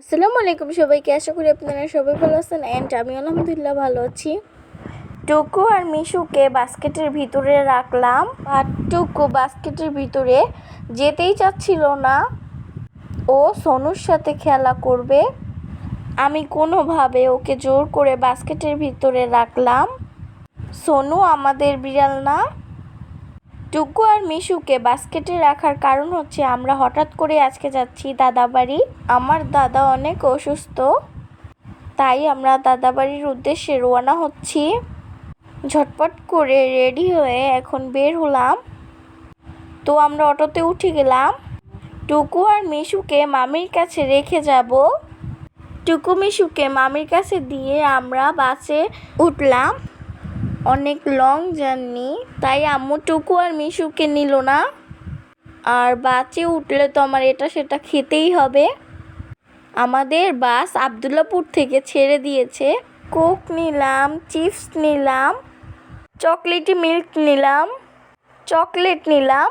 আসসালামু আলাইকুম সবাইকে আশা করি আপনারা সবাই ভালো আছেন অ্যান্ড আমি আলহামদুলিল্লাহ ভালো আছি। টুকু আর মিশুকে বাস্কেটের ভিতরে রাখলাম। আর টুকু বাস্কেটের ভিতরে যেতেই চাচ্ছিল না। ও সোনুর সাথে খেলা করবে। আমি কোনোভাবে ওকে জোর করে বাস্কেটের ভিতরে রাখলাম। সোনু আমাদের বিড়াল না। টুকু আর মিশুকে বাস্কেটে রাখার কারণ হচ্ছে আমরা হঠাৎ করে আজকে যাচ্ছি দাদা বাড়ি আমার দাদা অনেক অসুস্থ, তাই আমরা দাদা বাড়ির উদ্দেশ্যে রওনা হচ্ছি। ঝটপট করে রেডি হয়ে এখন বের হলাম। তো আমরা অটোতে উঠে গেলাম। টুকু আর মিশুকে মামির কাছে রেখে যাব। টুকু মিশুকে মামির কাছে দিয়ে আমরা বাসে উঠলাম। অনেক লং জার্নি, তাই আম্মু টুকু আর মিশুকে নিল না। আর বাসে উঠলে তো আমার এটা সেটা খেতেই হবে। আমাদের বাস আবদুল্লাপুর থেকে ছেড়ে দিয়েছে। কোক নিলাম, চিপস নিলাম, চকলেটি মিল্ক নিলাম, চকলেট নিলাম।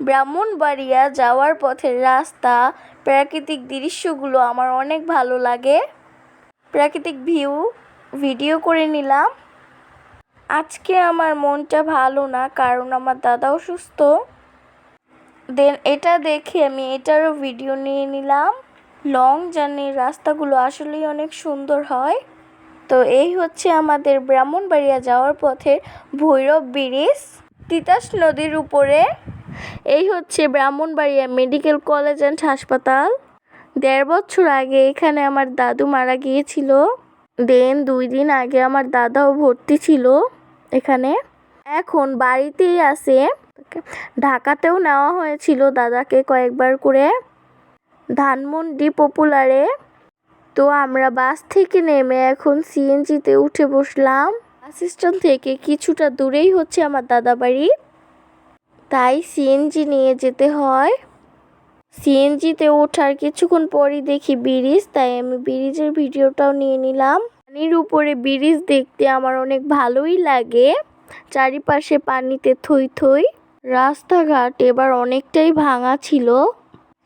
ব্রাহ্মণবাড়িয়া যাওয়ার পথের রাস্তা, প্রাকৃতিক দৃশ্যগুলো আমার অনেক ভালো লাগে। প্রাকৃতিক ভিউ, ভিডিও করে নিলাম। আজকে আমার মনটা ভালো না, কারণ আমার দাদা অসুস্থ দেন এটা দেখে আমি এটারও ভিডিও নিয়ে নিলাম। লং জার্নির রাস্তাগুলো আসলেই অনেক সুন্দর হয়। তো এই হচ্ছে আমাদের ব্রাহ্মণবাড়িয়া যাওয়ার পথে ভৈরব ব্রিজ, তিতাস নদীর উপরে। এই হচ্ছে ব্রাহ্মণবাড়িয়া মেডিকেল কলেজ অ্যান্ড হাসপাতাল। দেড় বছর আগে এখানে আমার দাদু মারা গিয়েছিল। দেন দুই দিন আগে আমার দাদাও ভর্তি ছিল এখানে। এখন বাড়িতেই আছে। ঢাকাতেও নেওয়া হয়েছিল দাদাকে কয়েকবার করে। ধানমন্ডি পপুলারে। তো আমরা বাস থেকে নেমে এখন সিএনজিতে উঠে বসলাম। বাস স্ট্যান্ড থেকে কিছুটা দূরেই হচ্ছে আমার দাদা বাড়ি তাই সিএনজি নিয়ে যেতে হয়। সিএনজিতে ওঠার কিছুক্ষণ পরই দেখি ব্রিজ, তাই আমি ব্রিজের ভিডিওটাও নিয়ে নিলাম। পানির উপরে ব্রিজ দেখতে আমার অনেক ভালোই লাগে। চারিপাশে পানিতে থই থই। রাস্তাঘাট এবার অনেকটাই ভাঙা ছিল।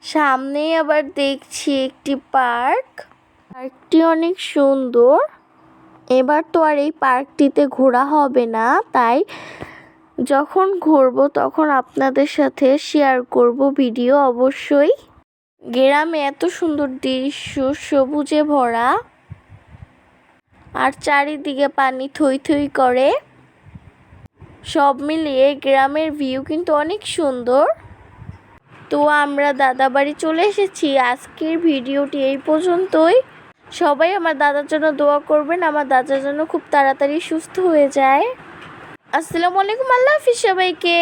সামনে আবার দেখছি একটি পার্ক। পার্কটি অনেক সুন্দর। এবার তো আর এই পার্কটিতে ঘোরা হবে না, তাই যখন ঘুরবো তখন আপনাদের সাথে শেয়ার করব ভিডিও অবশ্যই। গ্রামে এত সুন্দর দৃশ্য, সবুজে ভরা, আর চারিদিকে পানি থই থই করে। সব মিলিয়ে গ্রামের ভিউ কিন্তু অনেক সুন্দর। তো আমরা দাদা বাড়ি চলে এসেছি। আজকের ভিডিওটি এই পর্যন্তই। সবাই আমার দাদার জন্য দোয়া করবেন, আমার দাদার জন্য খুব তাড়াতাড়ি সুস্থ হয়ে যায়। আসসালামু আলাইকুম, আল্লাহ হাফিজ সবাইকে।